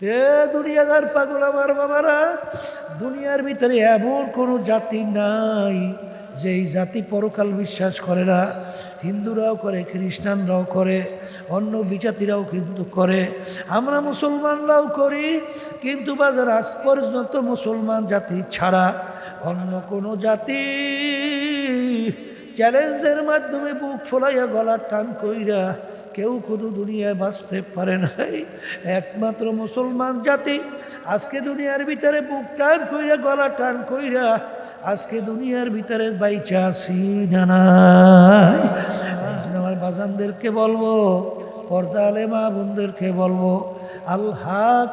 এ দুনিয়াদার পাগল আমার বাবারা, দুনিয়ার ভিতরে এমন কোনো জাতি নাই যে এই জাতি পরকাল বিশ্বাস করে না। হিন্দুরাও করে, খ্রিস্টানরাও করে, অন্য বিজাতিরাও কিন্তু করে। আমরা মুসলমানরাও করি, কিন্তু বাজার আজ পর্যন্ত মুসলমান জাতি ছাড়া অন্য কোনো জাতি। চ্যালেঞ্জের মাধ্যমে বুক ফোলাইয়া গলা টান কইরা কেউ কোনো দুনিয়ায় বাঁচতে পারে নাই। একমাত্র মুসলমান জাতি। আজকে দুনিয়ার ভিতরে বুক টান কইরা, গলা টান কইরা, আজকে দুনিয়ার ভিতরে বাইচা আছি না আমার বাজানদেরকে বলব, পর্দা আলে মা বোনদেরকে বলব আল্লাহ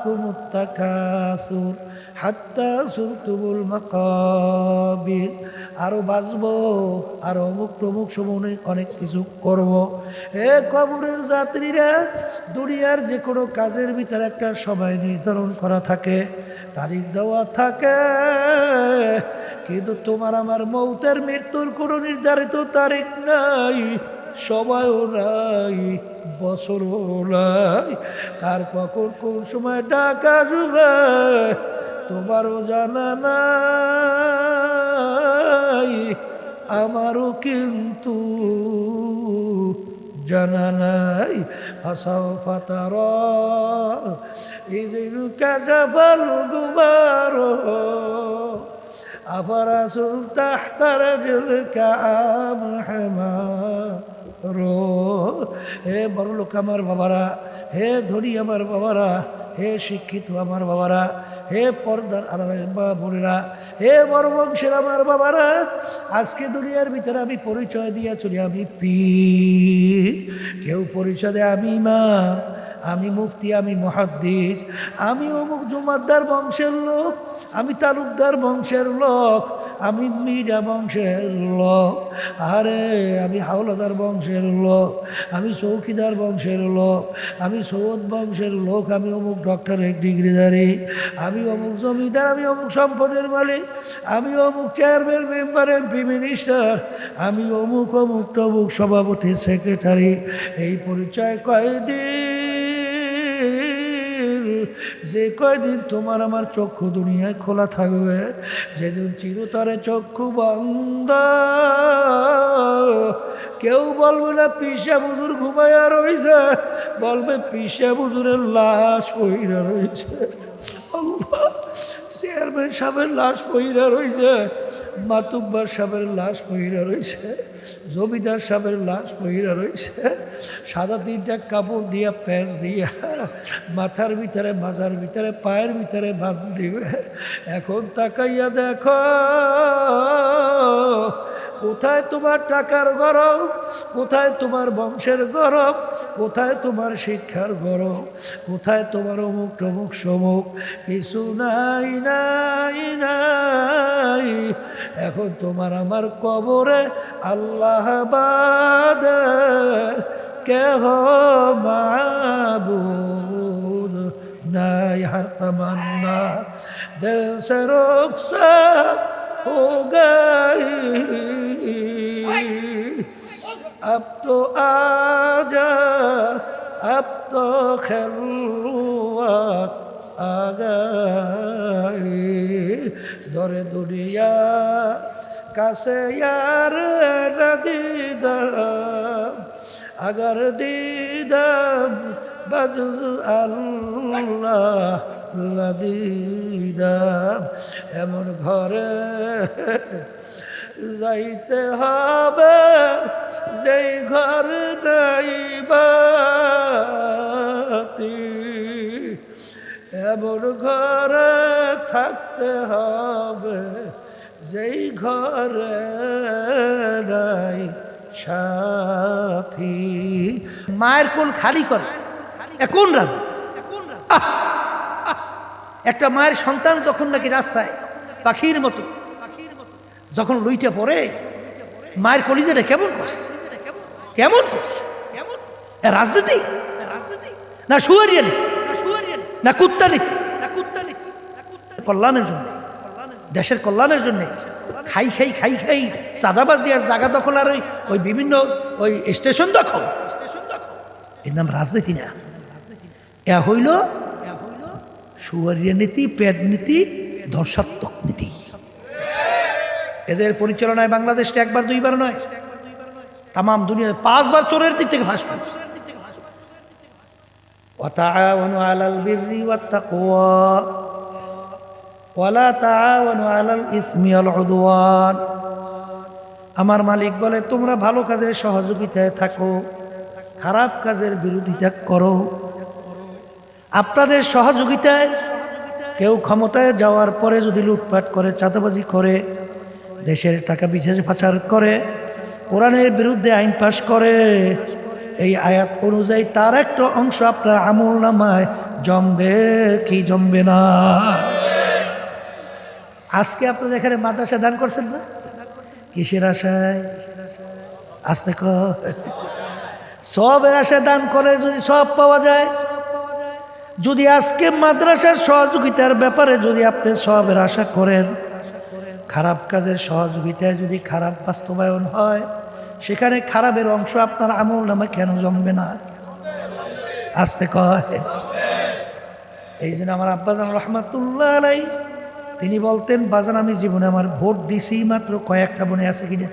কুমুত্তাকাসুর হাত্তা সুরতুবুল মাকাবির। আরও বাঁচবো আরও অমুক প্রমুখ সমনে অনেক কিছু করব। এ কবরের যাত্রীরা দুনিয়ার যে কোনো কাজের ভিতরে একটা সময় নির্ধারণ করা থাকে, তারিখ দেওয়া থাকে। কিন্তু তোমার আমার মৌতের মৃত্যুর কোনো নির্ধারিত তারিখ নাই, সময়ও নাই, বছরও নাই। কার কখন কোন সময় ডাকা আসবে তোমারও জানা নাই, আমারও কিন্তু জানা নাই। হাসাও ফাতার ইদিন কাশাফাল গুবার আফরাসুল তাহতার জুলকা আম রো। হে বড় লোক আমার বাবারা, হে ধনী আমার বাবারা হে শিক্ষিত আমার বাবারা, হে পর্দার আলালের মা বোনেরা, হে বংশের আমার বাবারা, আজকে দুনিয়ার ভিতরে আমি পরিচয় দিয়ে চলি, আমি পি কেউ পরিচয় দেয় আমি ইমাম আমি মুফতি, আমি মহাদ্দিস, আমি অমুক জুমাদ্দার বংশের লোক, আমি তালুকদার বংশের লোক, আমি মীরা বংশের লোক আরে আমি হাওলাদার বংশের লোক, আমি চৌকিদার বংশের লোক, আমি সৌদ বংশের লোক, আমি অমুক ডক্টরের ডিগ্রিধারী, আমি অমুক জমিদার, আমি অমুক সম্পদের মালিক, আমি অমুক চেয়ারম্যান, মেম্বার, এমপি, মিনিস্টার, আমি অমুক অমুক টমুক সভাপতি, সেক্রেটারি, এই পরিচয় কয়দিন যে কয়দিন তোমার আমার চক্ষু দুনিয়ায় খোলা থাকবে, যেদিন চিরতরে চক্ষু বন্ধ। কেউ বলবে না, পিসা বুজুর ঘুমাইয়া রয়েছে বলবে, পিসা বুধুরের লাশ পইরা রয়েছে চেয়ারম্যান সাহেবের লাশ পইরা রয়েছে মাতুব্বার সাহেবের লাশ মহিরা রয়েছে জমিদার সাহেবের লাশ মহিরা রয়েছে সাদা তিনটা কাপড় দিয়া প্যাঁচ দিয়া মাথার ভিতরে, মাজার ভিতরে, পায়ের ভিতরে বাঁধ দিবে। এখন তাকাইয়া দেখো কোথায় তোমার টাকার গরম? কোথায় তোমার বংশের গরম? কোথায় তোমার শিক্ষার গরম? কোথায় তোমার অমুক টমুক সমুক? কিছু নাই নাই নাই। এখন তোমার আমার কবরে আল্লাহ বাদ কেহ মাবুদ নাই, হার তামান্না। সে রুখসত हो गई अब तो आजा अब तो खलवत आ गई দরে দুনিয়া কাছে यार দিদাম अगर দিদাম বাজু আল্লাহ দিদাম এমন ঘরে যাইতে হবে, যেই ঘর নাই এমন ঘরে থাকতে হবে, যেই ঘরে নাই সাথী মায়ের কোল খালি করে কোন রাজনীতি! একটা মায়ের সন্তান যখন নাকি রাস্তায় পাখির মতো। যখন লুইটা পড়ে, মায়ের কলিজাটা কেমন করছে? কেমন করছে? রাজনীতি রাজনীতি? না সুয়ারিয়া নীতি? না না কুত্তা নীতি? না কল্যাণের জন্য। দেশের কল্যাণের জন্য। খাই খাই খাই খাই। চাঁদাবাজি আর জায়গা দখল আর ওই- বিভিন্ন, ওই স্টেশন দখল। এর নাম রাজনীতি না। এ হইল সুয়ারিয়া নীতি প্যাড নীতি, ধর্ষাত্মক নীতি এদের পরিচালনায় বাংলাদেশটা একবার দুইবার নয় তাম দুনিয়া পাঁচবার চোরের দিক থেকে ভাসত وتعاونوا على البر والتقوى ولا تعاونوا على الإثم والعدوان আমার মালিক বলে তোমরা ভালো কাজের সহযোগিতায় থাকো খারাপ কাজের বিরোধিতা করো আপনাদের সহযোগিতায় কেউ ক্ষমতায় যাওয়ার পরে যদি লুটপাট করে, চাঁদাবাজি করে, দেশের টাকা বিশেষ পাচার করে, কোরআনের বিরুদ্ধে আইন পাশ করে, এই আয়াত অনুযায়ী তার একটা অংশ আপনার আমল নামায় জমবে কি জমবে না। আজকে আপনাদের এখানে মাদ্রাসা দান করছেন না? কিসের আশায়? আসতে সবের আশায় দান করে যদি সব পাওয়া যায় যদি আজকে মাদ্রাসার সহযোগিতার ব্যাপারে যদি আপনি সবের আশা করেন, খারাপ কাজের সহযোগিতায় যদি খারাপ বাস্তবায়ন হয়, সেখানে খারাপের অংশ আপনার আমল নামে কেন জমবে না? আসতে কয়। এই জন্য আমার আব্বাজান রহমাতুল্লাহ আলাই, তিনি বলতেন, বাজান, আমি জীবনে আমার ভোট দিছি মাত্র কয়েকটা মনে আছে কিনা?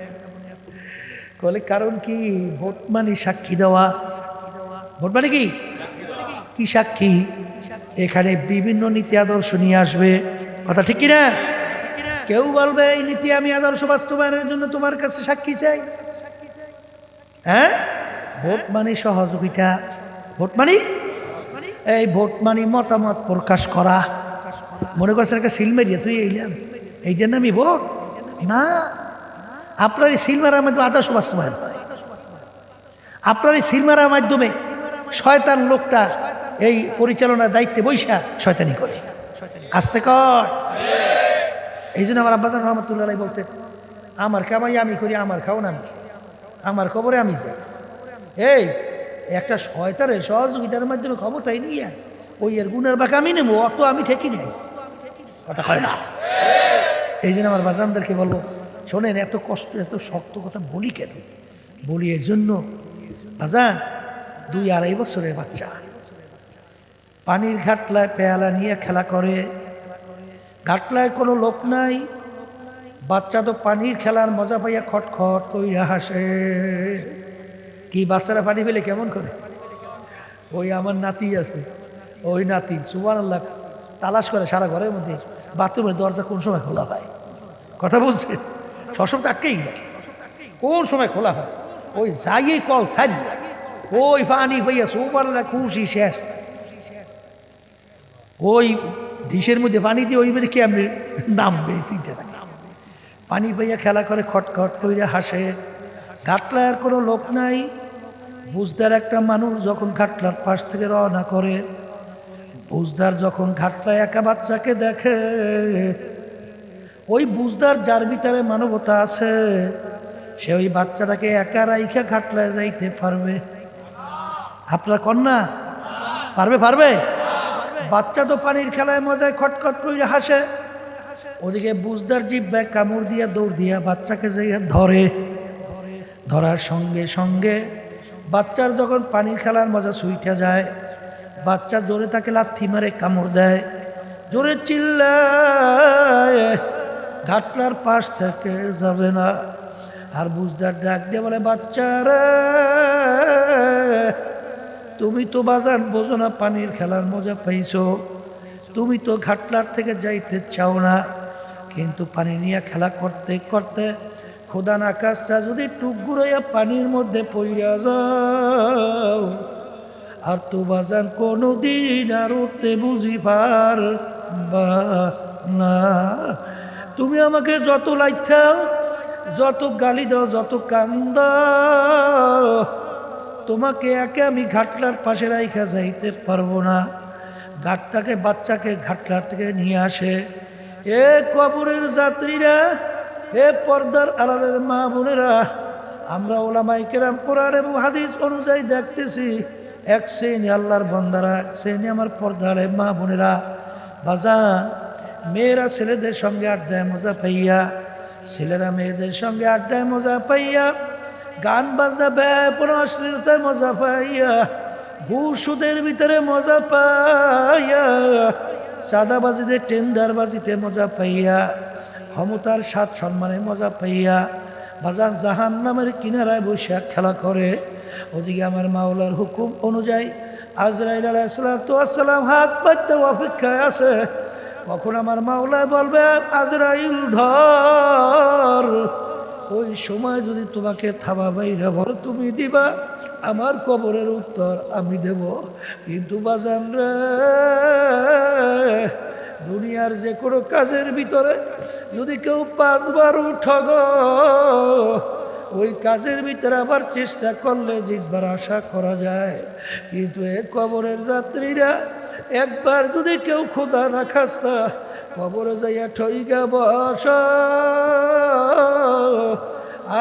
বলে, কারণ কি? ভোট মানে সাক্ষী দেওয়া। ভোট মানে কি? কি সাক্ষী। এখানে বিভিন্ন নীতি আদর্শ নিয়ে আসবে। কথা ঠিক কিনা? কেউ বলবে, এই নীতি আমি আদর্শ বাস্তবায়নের জন্য তোমার কাছে সাক্ষী চাই। হ্যাঁ? ভোট মানে সহযোগিতা। ভোট মানে? এই ভোট মানে মতামত প্রকাশ করা। মনে করছেন একটা সিল মারিয়া তুই এইলাম। এইটার নামই ভোট? না। আপনার এই সিল মারার মাধ্যমে আদর্শ বাস্তবায়ন হয়। আপনার এই সিল মারার মাধ্যমে শয়তান লোকটা এই পরিচালনার দায়িত্বে বৈশা শয়তানি করে। আসতে কর। এই জন্য আমার আব্বাজান রহমতুল্লাহ বলতে আমার কামাই আমি করি, আমার খাও না আমি আমার খবরে আমি যাই। এই, একটা শয়তানের সহযোগিতার মাধ্যমে ক্ষমতাই নিয়ে ওই এর গুণের বাঁকা আমি নেব, অত আমি ঠেকি নেই। কথা হয় না? এই জন্য আমার বাজানদেরকে বলব, শোনেন, এত কষ্ট, এত শক্ত কথা বলি কেন? বলি এর জন্য, বাজান, দুই আড়াই বছরের বাচ্চা। পানির ঘাটলায় পেয়ালা নিয়ে খেলা করে। ঘাটলায় কোনো লোক নাই। বাচ্চা তো পানির খেলার মজা পাইয়া খটখট কইরা হাসে। কি বাচ্চারা পানি পেলে কেমন করে? ওই আমার নাতি আছে। ওই নাতি সুবান আল্লাহ তালাশ করে সারা ঘরের মধ্যে। বাথরুমের দরজা কোন সময় খোলা হয়? কথা বলছে সবসময় আটকেই রাখে কোন সময় খোলা হয়? ওই যাইয়ে কল সারি ওই পানি পাইয়া সুবান খুশি শেষ। ওই ডিশের মধ্যে পানি দিয়ে ওই মধ্যে কেমনি নামবে? চিনতে থাকে পানি পাইয়া খেলা করে, খটখট কইরা হাসে। ঘাটলার কোনো লোক নাই। বুঝদার একটা মানুষ যখন ঘাটলার পাশ থেকে রওনা করে, বুঝদার যখন ঘাটলায় একা বাচ্চাকে দেখে, ওই বুঝদার যার ভিতরে মানবতা আছে, সে ওই বাচ্চাটাকে একা রাইখা ঘাটলায় যাইতে পারবে। আপনার কন্যা পারবে পারবে? বাচ্চা তো পানির খেলায় মজায় খটখট করে হাসে। ওদিকে বুঝদার জিব্বায় কামড় দিয়া দৌড় দিয়া বাচ্চাকে যে ধরে। ধরার সঙ্গে সঙ্গে বাচ্চার যখন পানির খেলার মজা সুইটা যায়, বাচ্চা জোরে তাকে লাথি মারে কামড় দেয়। জোরে চিল্লায়, ঘাটলার পাশ থেকে যাবে না। আর বুঝদার ডাক দিয়ে বলে, বাচ্চারা তুমি তো বাজান বোঝো না, পানির খেলার মজা পাইছো। তুমি তো ঘাটলার থেকে যাইতে চাও না। কিন্তু পানি নিয়ে খেলা করতে করতে খোদান আকাশটা যদি টুকগুড়াইয়া পানির মধ্যে পইরা যাও, আর তো বাজান কোনো দিন আর উঠতে বুঝি পার না। তুমি আমাকে যত লাইথাও যত গালি দাও, যত কান্দাও তোমাকে একে আমি ঘাটলার পাশে রাইখা যাইতে পারব না। ঘাটটাকে বাচ্চাকে ঘাটলার থেকে নিয়ে আসে। এ কবরের যাত্রীরা হে পর্দার আড়ালের মা বোনেরা, আমরা ওলামাই কেরাম কোরআন এবং হাদিস অনুযায়ী দেখতেছি, এক শ্রেণি আল্লাহর বন্দারা, এক শ্রেণি আমার পর্দারে মা বোনেরা। বাজা, মেয়েরা ছেলেদের সঙ্গে আড্ডায় মজা পাইয়া, ছেলেরা মেয়েদের সঙ্গে আড্ডায় মজা পাইয়া গান বাজনা ব্যাপন অশ্লীলতায় মজা পাইয়া ঘুষ সুদের ভিতরে মজা পাইয়া চাঁদাবাজিতে টেন্ডারবাজিতে মজা পাইয়া, ক্ষমতার স্বাদ সম্মানে মজা পাইয়া, বাজান জাহান নামের কিনারায় বসে খেলা করে। ওদিকে আমার মাওলার হুকুম অনুযায়ী আজরাইল আলাইসালাম হাত পাততে অপেক্ষায় আছে। কখন আমার মাওলায় বলবে, আজরাইল ধর। ওই সময় যদি তোমাকে থাবা বাইরে ঘর তুমি দিবা। আমার কবরের উত্তর আমি দেব। কিন্তু বাজান রে, দুনিয়ার যে কোনো কাজের ভিতরে যদি কেউ পাঁচবার উঠগ ওই কাজের ভিতরে আবার চেষ্টা করলে জিতবার আশা করা যায়। কিন্তু এ কবরের যাত্রীরা একবার যদি কেউ খোদা না খাস্তা, কবরে যাইয়া ঠইগা বস।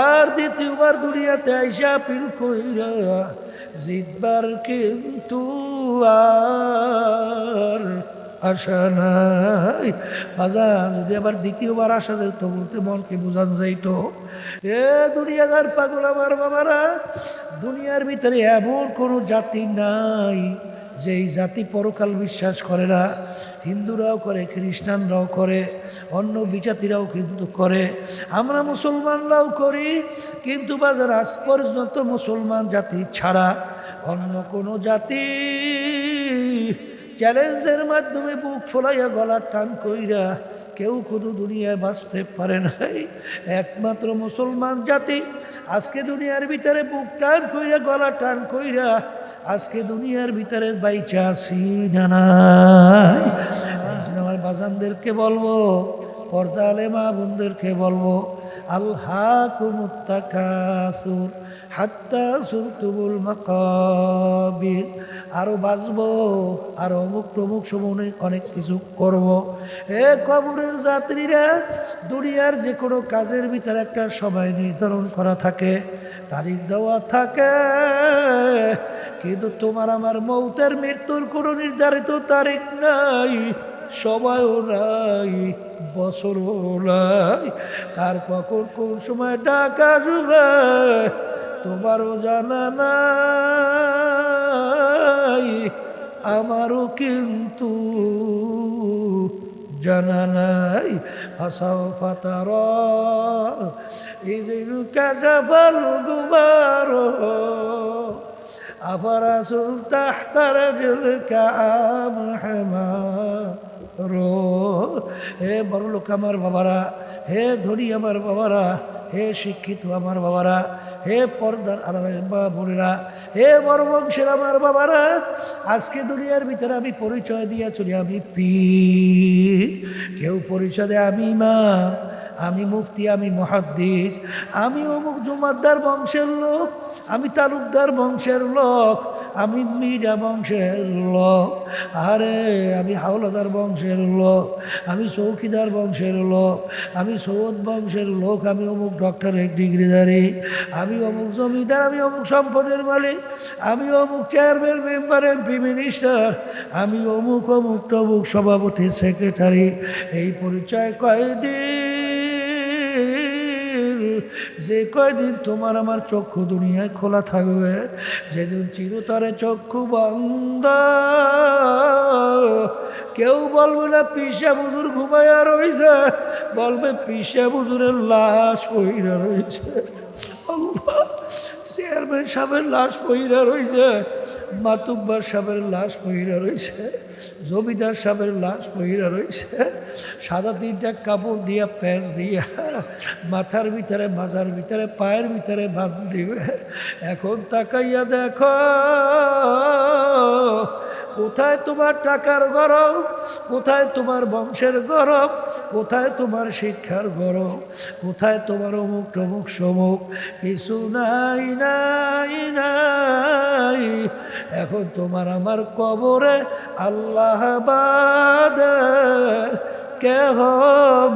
আর দ্বিতীয়বার দুনিয়াতে আইসা পিল কইরা জিতবার কিন্তু আর আশা নাই। বাজান, যদি আবার দ্বিতীয়বার আসা যায় তো বলতে মনকে বোঝান যাইতো। এ দুনিয়াদার পাগল আমার বাবারা, দুনিয়ার ভিতরে এমন কোনো জাতি নাই। যে এই জাতি পরকাল বিশ্বাস করে না, হিন্দুরাও করে, খ্রিস্টানরাও করে, অন্য বিজাতিরাও কিন্তু করে। আমরা মুসলমানরাও করি, কিন্তু বাজার আজ পর্যন্ত মুসলমান জাতি ছাড়া অন্য কোনো জাতি। চ্যালেঞ্জের মাধ্যমে বুক ফোলাইয়া গলার টান কইরা কেউ কোনো দুনিয়ায় বাঁচতে পারে নাই। একমাত্র মুসলমান জাতি। আজকে দুনিয়ার ভিতরে বুক টান কইরা, গলা টান কইরা, আজকে দুনিয়ার ভিতরে বাইচা আছি না আমার বাজানদেরকে বলব, পর্দা আলে মা বোনদেরকে বলব আল্লাহ কুমুত্তাকাসুর হাত্তা সুরতুবুল মাকাবির। আরও বাঁচবো আরও অমুক টমুক সমনে অনেক কিছু করব। এ কবরের যাত্রীরা দুনিয়ার যে কোনো কাজের ভিতরে একটা সময় নির্ধারণ করা থাকে, তারিখ দেওয়া থাকে। কিন্তু তোমার আমার মৌতের মৃত্যুর কোনো নির্ধারিত তারিখ নাই, সময়ও নাই, বছরও নাই। কার কখন কোন সময় ডাকা শুনে তোমারও জানা নাই, আমারও কিন্তু জানা নাই। হাসাও ফাতার ইদিন কাজাফাল গুমার আফরাসুল তাহতার কাম হেমার। হে বড়লোক আমার বাবারা, হে ধনী আমার বাবারা, হে শিক্ষিত আমার বাবারা হে পর্দার আলালের মা হে বড় বংশের আমার বাবারা, আজকে দুনিয়ার ভিতরে আমি পরিচয় দিয়ে চলি, আমি পি কেউ পরিচয় দেয় আমি মা। আমি মুফতি, আমি মহাদ্দিস, আমি অমুক জুমাদ্দার বংশের লোক, আমি তালুকদার বংশের লোক, আমি মীরা বংশের লোক, আরে আমি হাওলাদার বংশের লোক, আমি চৌকিদার বংশের লোক, আমি সৌদ বংশের লোক, আমি অমুক ডক্টরের ডিগ্রিধারী, আমি অমুক জমিদার, আমি অমুক সম্পদের মালিক, আমি অমুক চেয়ারম্যান, মেম্বার, এমপি, মিনিস্টার, আমি অমুক অমুক টমুক সভাপতি, সেক্রেটারি, এই পরিচয় কয়দিন যে কয়দিন তোমার আমার চক্ষু দুনিয়ায় খোলা থাকবে, যেদিন চিরতরে চক্ষু বন্ধ। কেউ বলবে না, পিসা বুজুর ঘুমাইয়া রয়েছে বলবে, পিসা বুজুরের লাশ পইরা রয়েছে চেয়ারম্যান সাহেবের লাশ পহিরা রয়েছে মাতুব্বার সাহেবের লাশ মহিলা রয়েছে জমিদার সাহেবের লাশ পহিরা রয়েছে সাদা তিনটা কাপড় দিয়া, প্যাঁচ দিয়া, মাথার ভিতরে মাজার ভিতরে, পায়ের ভিতরে বাঁধ দিবে। এখন তাকাইয়া দেখো কোথায় তোমার টাকার গরম? কোথায় তোমার বংশের গরম? কোথায় তোমার শিক্ষার গরম? কোথায় তোমার অমুক টমুক সমুক? কিছু নাই নাই নাই। এখন তোমার আমার কবরে আল্লাহ বাদ কেহ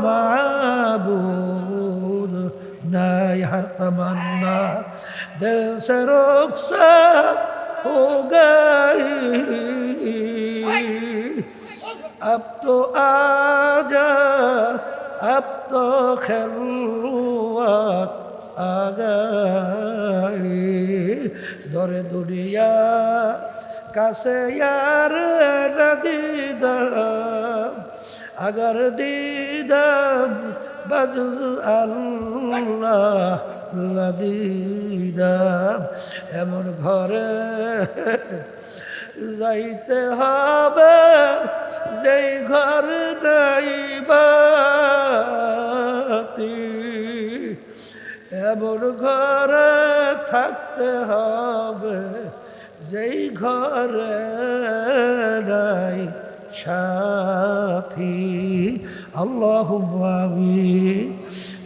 মাবুদ নাই, হার তামান্না। দেশের রুখসাত हो गई अब तो आजा अब तो खलवत आ गई দরে দুনিয়া কাছে ইয়ার নদীদার আগার দিদাম বাজু এমন ঘরে যাইতে হবে, যেই ঘর নাই বাতি। এমন ঘরে থাকতে হবে, যেই ঘরে নাই সাথী। আল্লাহ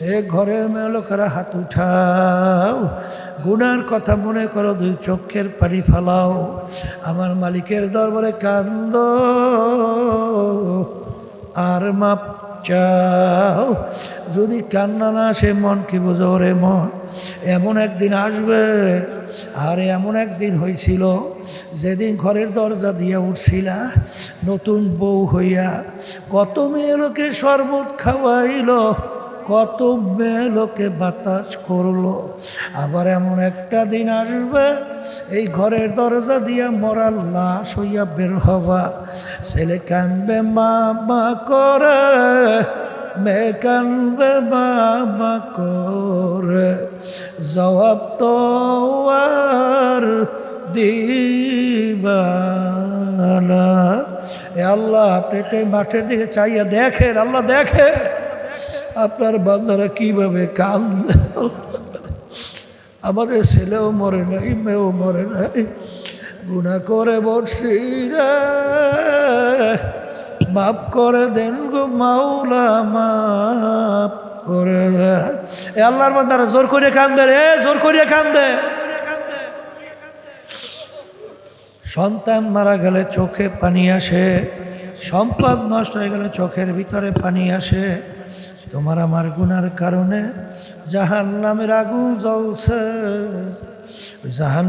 এ ঘরের মেলোকেরা হাত উঠাও। গুনার কথা মনে করো, দুই চক্ষের পানি ফালাও। আমার মালিকের দরবারে কান্দ। আর মাপ চাও যদি কান্না না আসে, মন কি বোঝো? রে মন, এমন একদিন আসবে। আর, এমন একদিন হয়েছিল যেদিন ঘরের দরজা দিয়া উঠছিলা, নতুন বউ হইয়া কত মেয়ে লোকে শরবত খাওয়াইল। কত লোকে বাতাস করল। আবার এমন একটা দিন আসবে, এই ঘরের দরজা দিয়া মরার লাশ হইয়া বের হবা। ছেলে কানবে, মা মা করে। মেয়ে কানবে, মা মা করে। জবাব তো আর দিবানা এ আল্লাহ এই মাঠের দিকে চাইয়া দেখেন, আল্লাহ দেখে। আপনার বান্দারা কীভাবে কান্দে আমাদের ছেলেও মরে নাই, মেয়েও মরে নাই। গুণা করে বসছি রে। মাফ করে দেন গো মাওলা, মাফ করে দেন। এ আল্লাহর বান্দারা জোর করে কান্দে রে, জোর করে কান্দে। সন্তান মারা গেলে চোখে পানি আসে, সম্পদ নষ্ট হয়ে গেলে চোখের ভিতরে পানি আসে। তোমার আমার গুনার কারণে জাহান নামের আগুন জ্বলছে। জাহান